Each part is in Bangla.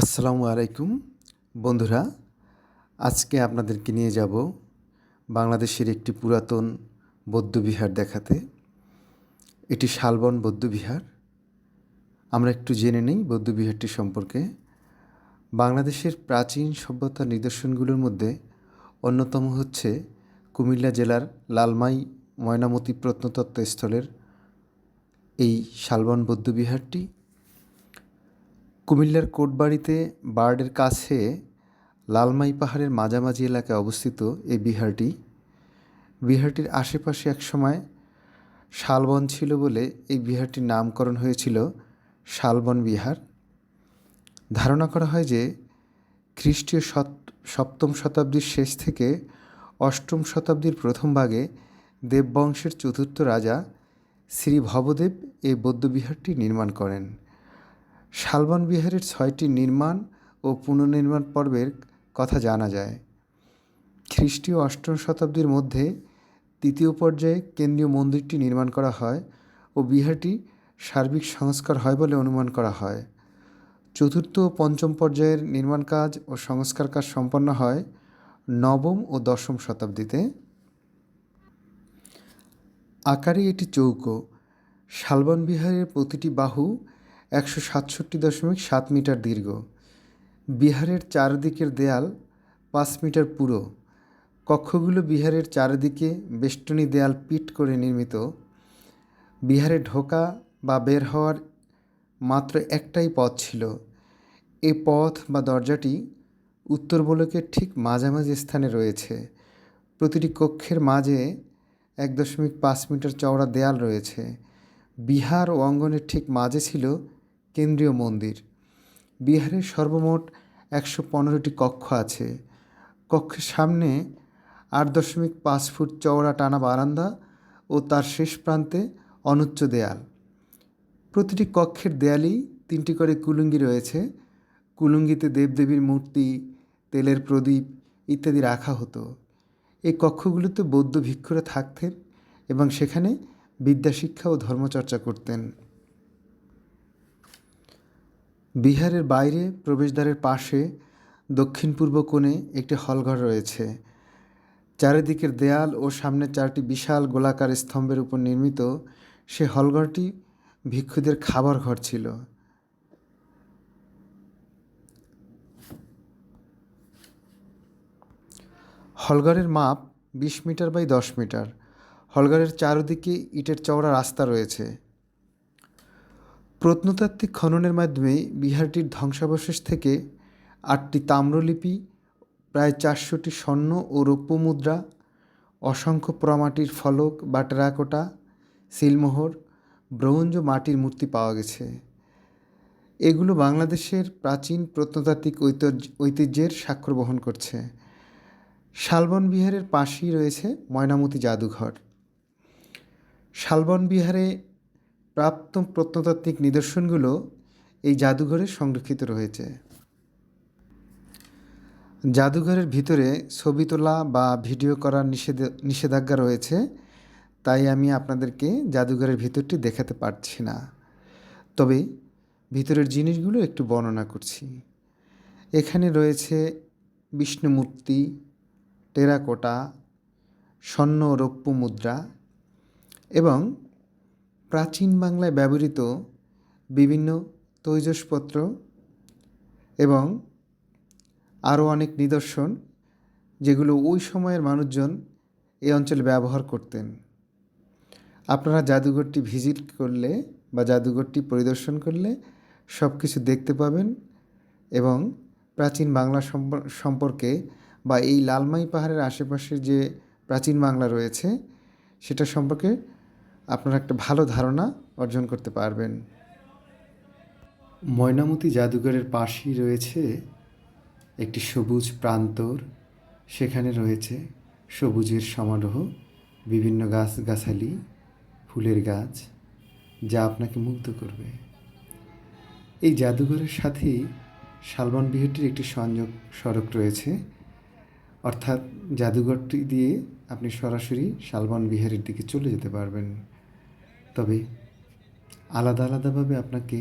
আসসালামু আলাইকুম। বন্ধুরা, আজকে আপনাদেরকে নিয়ে যাব বাংলাদেশের একটি পুরাতন বৌদ্ধবিহার দেখাতে। এটি শালবন বৌদ্ধবিহার। আমরা একটু জেনে নেই বৌদ্ধবিহারটি সম্পর্কে। বাংলাদেশের প্রাচীন সভ্যতার নিদর্শনগুলোর মধ্যে অন্যতম হচ্ছে কুমিল্লা জেলার লালমাই ময়নামতি প্রত্নতত্ত্ব স্থলের এই শালবন বৌদ্ধবিহারটি। কুমিল্লার কোটবাড়িতে বার্ডের কাছে লালমাই পাহাড়ের মাঝামাঝি এলাকায় অবস্থিত এই বিহারটি। বিহারটির আশেপাশে একসময় শালবন ছিল বলে এই বিহারটির নামকরণ হয়েছিল শালবন বিহার। ধারণা করা হয় যে খ্রিস্টীয় সপ্তম শতাব্দীর শেষ থেকে অষ্টম শতাব্দীর প্রথম ভাগে দেববংশের চতুর্থ রাজা শ্রী ভবদেব এই বৌদ্ধবিহারটি নির্মাণ করেন। শালবন বিহারের ছয়টি নির্মাণ ও পুনর্নির্মাণ পর্বের কথা জানা যায়। খ্রিস্টীয় অষ্টম শতাব্দীর মধ্যে তৃতীয় পর্যায়ে কেন্দ্রীয় মন্দিরটি নির্মাণ করা হয় ও বিহারটি সার্বিক সংস্কার হয় বলে অনুমান করা হয়। চতুর্থ ও পঞ্চম পর্যায়ের নির্মাণ কাজ ও সংস্কার কাজ সম্পন্ন হয় নবম ও দশম শতাব্দীতে। আকারে এটি চৌকো। শালবন বিহারের প্রতিটি বাহু একশো সাতষট্টি দশমিক সাত মিটার দীর্ঘ। বিহারের চারদিকের দেয়াল পাঁচ মিটার পুরো। কক্ষগুলো বিহারের চারিদিকে বেষ্টনী দেয়াল পিট করে নির্মিত। বিহারে ঢোকা বা বের হওয়ার মাত্র একটাই পথ ছিল। এ পথ বা দরজাটি উত্তর বলকের ঠিক মাঝামাঝি স্থানে রয়েছে। প্রতিটি কক্ষের মাঝে এক দশমিক পাঁচ মিটার চওড়া দেয়াল রয়েছে। বিহার ও অঙ্গনের ঠিক মাঝে ছিল কেন্দ্রীয় মন্দির। বিহারের সর্বমোট একশো পনেরোটি কক্ষ আছে। কক্ষের সামনে আট দশমিক পাঁচ ফুট চওড়া টানা বারান্দা ও তার শেষ প্রান্তে অনুচ্চ দেয়াল। প্রতিটি কক্ষের দেয়ালেই তিনটি করে কুলুঙ্গি রয়েছে। কুলুঙ্গিতে দেবদেবীর মূর্তি, তেলের প্রদীপ ইত্যাদি রাখা হতো। এই কক্ষগুলোতে বৌদ্ধ ভিক্ষুরা থাকতেন এবং সেখানে বিদ্যাশিক্ষা ও ধর্মচর্চা করতেন। বিহারের বাইরে প্রবেশদ্বারের পাশে দক্ষিণ পূর্ব কোণে একটি হলঘর রয়েছে। চারিদিকের দেয়াল ও সামনে চারটি বিশাল গোলাকার স্তম্ভের উপর নির্মিত সে হলঘরটি ভিক্ষুদের খাবার ঘর ছিল। হলঘরের মাপ বিশ মিটার বাই দশ মিটার। হলঘরের চারদিকে ইটের চওড়া রাস্তা রয়েছে। প্রত্নতাত্ত্বিক খননের মাধ্যমে বিহারটির ধ্বংসাবশেষ থেকে আটটি তাম্রলিপি, প্রায় চারশোটি স্বর্ণ ও রৌপ্য মুদ্রা, অসংখ্য পোড়ামাটির ফলক বা টেরাকোটা সিলমোহর, ব্রোঞ্জ মাটির মূর্তি পাওয়া গেছে। এগুলো বাংলাদেশের প্রাচীন প্রত্নতাত্ত্বিক ঐতিহ্যের স্বাক্ষর বহন করছে। শালবন বিহারের পাশেই রয়েছে ময়নামতি জাদুঘর। শালবন বিহারে প্রাপ্ত প্রত্নতাত্ত্বিক নিদর্শনগুলো এই জাদুঘরে সংরক্ষিত রয়েছে। জাদুঘরের ভিতরে ছবি তোলা বা ভিডিও করার নিষেধ, নিষেধাজ্ঞা রয়েছে, তাই আমি আপনাদেরকে জাদুঘরের ভিতরটি দেখাতে পারছি না। তবে ভিতরের জিনিসগুলো একটু বর্ণনা করছি। এখানে রয়েছে বিষ্ণু মূর্তি টেরাকোটা, স্বর্ণ রৌপ্য মুদ্রা এবং প্রাচীন বাংলায় ব্যবহৃত বিভিন্ন তৈজসপত্র এবং আরও অনেক নিদর্শন যেগুলো ওই সময়ের মানুষজন এই অঞ্চলে ব্যবহার করতেন। আপনারা জাদুঘরটি ভিজিট করলে বা জাদুঘরটি পরিদর্শন করলে সব কিছু দেখতে পাবেন এবং প্রাচীন বাংলা সম্পর্কে বা এই লালমাই পাহাড়ের আশেপাশে যে প্রাচীন বাংলা রয়েছে, সেটা সম্পর্কে আপনারা একটা ভালো ধারণা অর্জন করতে পারবেন। ময়নামতি জাদুঘরের পাশেই রয়েছে একটি সবুজ প্রান্তর। সেখানে রয়েছে সবুজের সমারোহ, বিভিন্ন গাছ গাছালি ফুলের গাছ, যা আপনাকে মুগ্ধ করবে। এই জাদুঘরের সাথেই শালবন বিহারটির একটি সংযোগ সড়ক রয়েছে। অর্থাৎ জাদুঘরটি দিয়ে আপনি সরাসরি শালবন বিহারের দিকে চলে যেতে পারবেন। তবে আলাদা আলাদাভাবে আপনাকে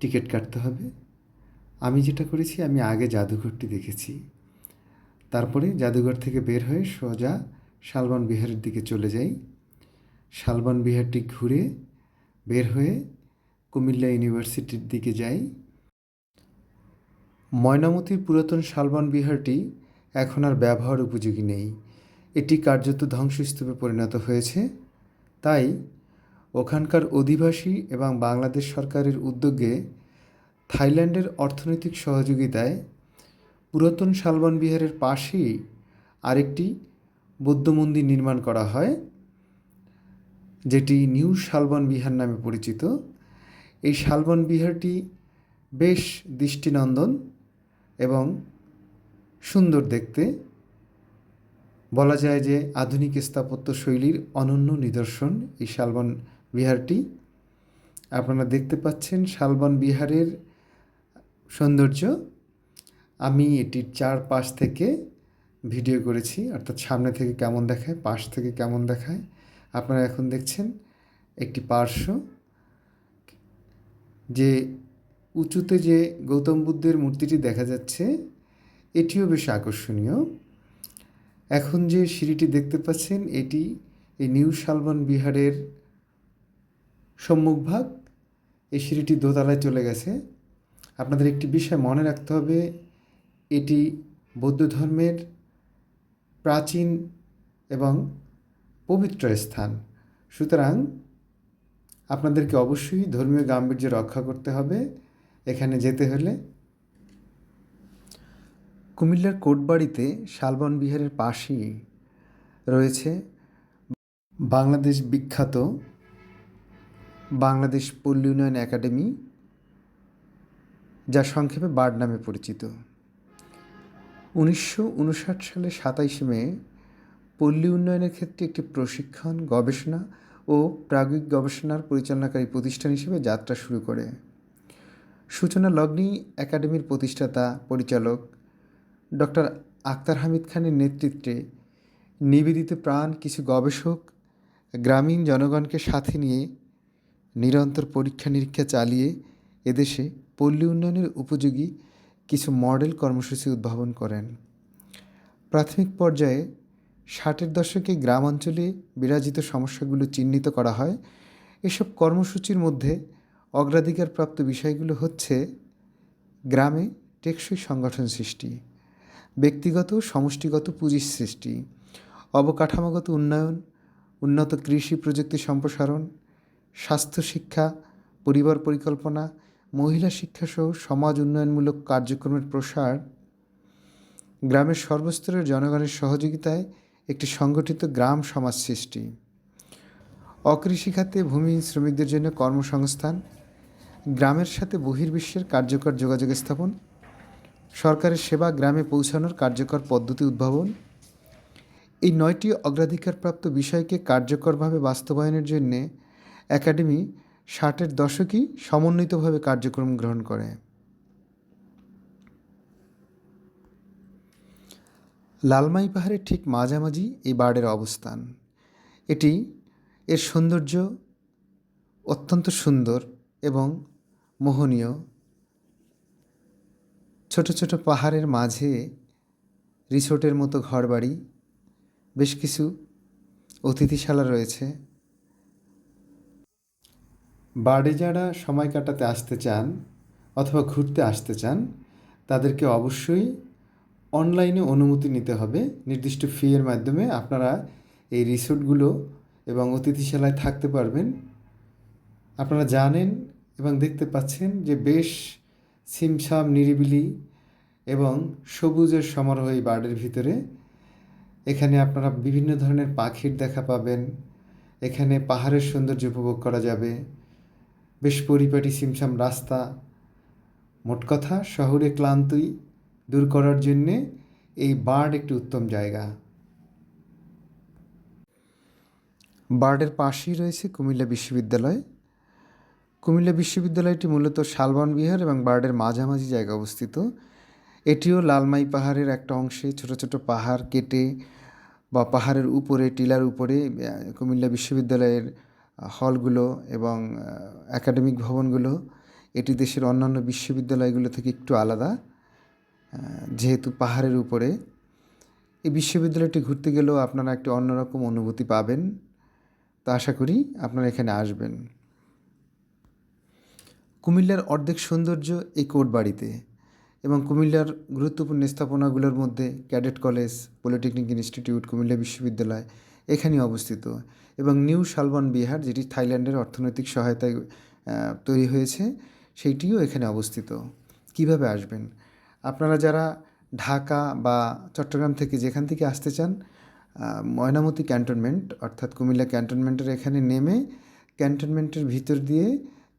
টিকিট কাটতে হবে। আমি যেটা করেছি, আমি আগে জাদুঘরটি দেখেছি। তারপরে জাদুঘর থেকে বের হয়ে সোজা শালবন বিহারের দিকে চলে যাই। শালবন বিহারটি ঘুরে বের হয়ে কুমিল্লা ইউনিভার্সিটির দিকে যাই। ময়নামতির পুরাতন শালবন বিহারটি এখন আর ব্যবহার উপযোগী নেই। এটি কার্যত ধ্বংসস্তূপে পরিণত হয়েছে। তাই ওখানকার অধিবাসী এবং বাংলাদেশ সরকারের উদ্যোগে থাইল্যান্ডের অর্থনৈতিক সহযোগিতায় পুরাতন শালবন বিহারের পাশেই আরেকটি বৌদ্ধ মন্দির নির্মাণ করা হয়, যেটি নিউ শালবন বিহার নামে পরিচিত। এই শালবন বিহারটি বেশ দৃষ্টিনন্দন এবং সুন্দর দেখতে। বলা যায় যে আধুনিক স্থাপত্য শৈলীর অনন্য নিদর্শন এই শালবন বিহারটি। আপনারা দেখতে পাচ্ছেন শালবন বিহারের সৌন্দর্য। আমি এটির চারপাশ থেকে ভিডিও করেছি, অর্থাৎ সামনে থেকে কেমন দেখায়, পাশ থেকে কেমন দেখায়। আপনারা এখন দেখছেন একটি পার্শ্ব, যে উঁচুতে যে গৌতম বুদ্ধের মূর্তিটি দেখা যাচ্ছে, এটিও বেশ আকর্ষণীয়। এখন যে সিঁড়িটি দেখতে পাচ্ছেন, এটি এই নিউ শালবন বিহারের সম্মুখভাগ এই সিঁড়িটি দোতলায় চলে গেছে। আপনাদের একটি বিষয় মনে রাখতে হবে, এটি বৌদ্ধ ধর্মের প্রাচীন এবং পবিত্র স্থান। সুতরাং আপনাদেরকে অবশ্যই ধর্মীয় গাম্ভীর্য রক্ষা করতে হবে, এখানে যেতে হলে। কুমিল্লার কোটবাড়িতে শালবন বিহারের পাশেই রয়েছে বাংলাদেশ বিখ্যাত বাংলাদেশ পল্লী উন্নয়ন একাডেমি, যা সংক্ষেপে বার্ড নামে পরিচিত। উনিশশো উনষাট সালে সাতাইশে মে পল্লী উন্নয়নের ক্ষেত্রে একটি প্রশিক্ষণ, গবেষণা ও প্রায়োগিক গবেষণার পরিচালনাকারী প্রতিষ্ঠান হিসেবে যাত্রা শুরু করে। সূচনা লগ্নি একাডেমির প্রতিষ্ঠাতা, পরিচালক ডক্টর আক্তার হামিদ খানের নেতৃত্বে নিবেদিত প্রাণ কিছু গবেষক, গ্রামীণ জনগণকে সাথে নিয়ে নিরন্তর পরীক্ষা নিরীক্ষা চালিয়ে এদেশে পল্লী উন্নয়নের উপযোগী কিছু মডেল কর্মসূচি উদ্ভাবন করেন। প্রাথমিক পর্যায়ে ষাটের দশকে গ্রামাঞ্চলে বিরাজিত সমস্যাগুলো চিহ্নিত করা হয়। এসব কর্মসূচির মধ্যে অগ্রাধিকারপ্রাপ্ত বিষয়গুলো হচ্ছে গ্রামে টেকসই সংগঠন সৃষ্টি, ব্যক্তিগত সমষ্টিগত পুঁজির সৃষ্টি, অবকাঠামোগত উন্নয়ন, উন্নত কৃষি প্রযুক্তি সম্প্রসারণ স্বাস্থ্য শিক্ষা, পরিবার পরিকল্পনা, মহিলা শিক্ষাসহ সমাজ উন্নয়নমূলক কার্যক্রমের প্রসার, গ্রামের সর্বস্তরের জনগণের সহযোগিতায় একটি সংগঠিত গ্রাম সমাজ সৃষ্টি অকৃষি খাতে ভূমিহীন শ্রমিকদের জন্য কর্মসংস্থান, গ্রামের সাথে বহির্বিশ্বের কার্যকর যোগাযোগ স্থাপন, সরকারের সেবা গ্রামে পৌঁছানোর কার্যকর পদ্ধতি উদ্ভাবন। এই নয়টি অগ্রাধিকারপ্রাপ্ত বিষয়কে কার্যকরভাবে বাস্তবায়নের জন্যে একাডেমি ষাটের দশকই সমন্বিতভাবে কার্যক্রম গ্রহণ করে। লালমাই পাহাড়ের ঠিক মাঝামাঝি এই বার্ডের অবস্থান। এটি এর সৌন্দর্য অত্যন্ত সুন্দর এবং মোহনীয়। ছোট ছোট পাহাড়ের মাঝে রিসোর্টের মতো ঘরবাড়ি, বেশ কিছু অতিথিশালা রয়েছে। বার্ডে যারা সময় কাটাতে আসতে চান অথবা ঘুরতে আসতে চান, তাদেরকে অবশ্যই অনলাইনে অনুমতি নিতে হবে। নির্দিষ্ট ফি এর মাধ্যমে আপনারা এই রিসোর্টগুলো এবং অতিথিশালায় থাকতে পারবেন। আপনারা জানেন এবং দেখতে পাচ্ছেন যে বেশ সিমসাম, নিরিবিলি এবং সবুজের সমারোহ এই বার্ডের ভিতরে। এখানে আপনারা বিভিন্ন ধরনের পাখির দেখা পাবেন। এখানে পাহাড়ের সৌন্দর্য উপভোগ করা যাবে। বেশ পরিপাটি ছিমছাম রাস্তা। মোট কথা, শহরে ক্লান্তি দূর করার জন্যে এই বার্ড একটি উত্তম জায়গা। বার্ডের পাশেই রয়েছে কুমিল্লা বিশ্ববিদ্যালয়। কুমিল্লা বিশ্ববিদ্যালয়টি মূলত শালবন বিহার এবং বার্ডের মাঝামাঝি জায়গা অবস্থিত। এটিও লালমাই পাহাড়ের একটা অংশে ছোট ছোট পাহাড় কেটে বা পাহাড়ের উপরে, টিলার উপরে কুমিল্লা বিশ্ববিদ্যালয়ের হলগুলো এবং একাডেমিক ভবনগুলো এটি দেশের অন্যান্য বিশ্ববিদ্যালয়গুলো থেকে একটু আলাদা যেহেতু পাহাড়ের উপরে। এই বিশ্ববিদ্যালয়টি ঘুরতে গেলেও আপনারা একটি অন্যরকম অনুভূতি পাবেন। তো আশা করি আপনারা এখানে আসবেন। কুমিল্লার অর্ধেক সৌন্দর্য এই কোটবাড়িতে এবং কুমিল্লার গুরুত্বপূর্ণ স্থাপনাগুলোর মধ্যে cadet college, polytechnic institute, Comilla বিশ্ববিদ্যালয় এখানেই অবস্থিত। এবং নিউ শালবন বিহার, যেটি থাইল্যান্ডের অর্থনৈতিক সহায়তায় তৈরি হয়েছে, সেইটিও এখানে অবস্থিত। কীভাবে আসবেন? আপনারা যারা ঢাকা বা চট্টগ্রাম থেকে যেখান থেকে আসতে চান ময়নামতি ক্যান্টনমেন্ট, অর্থাৎ কুমিল্লা ক্যান্টনমেন্টের এখানে নেমে ক্যান্টনমেন্টের ভিতর দিয়ে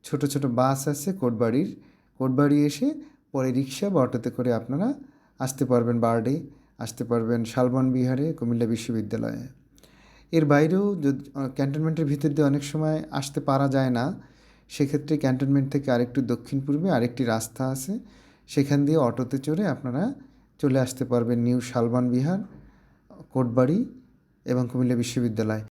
ছোট ছোট বাস আছে কোটবাড়ির। কোটবাড়ি এসে পরে রিক্সা বা অটোতে করে আপনারা আসতে পারবেন বারডে, আসতে পারবেন শালবন বিহারে, কুমিল্লা বিশ্ববিদ্যালয়ে। এর বাইরেও যদি ক্যান্টনমেন্টের ভিতর দিয়ে অনেক সময় আসতে পারা যায় না, সেক্ষেত্রে ক্যান্টনমেন্ট থেকে আরেকটু দক্ষিণ পূর্বে আরেকটি রাস্তা আছে। সেখান দিয়ে অটোতে চড়ে আপনারা চলে আসতে পারবেন নিউ শালবন বিহার, কোটবাড়ি এবং কুমিল্লা বিশ্ববিদ্যালয়।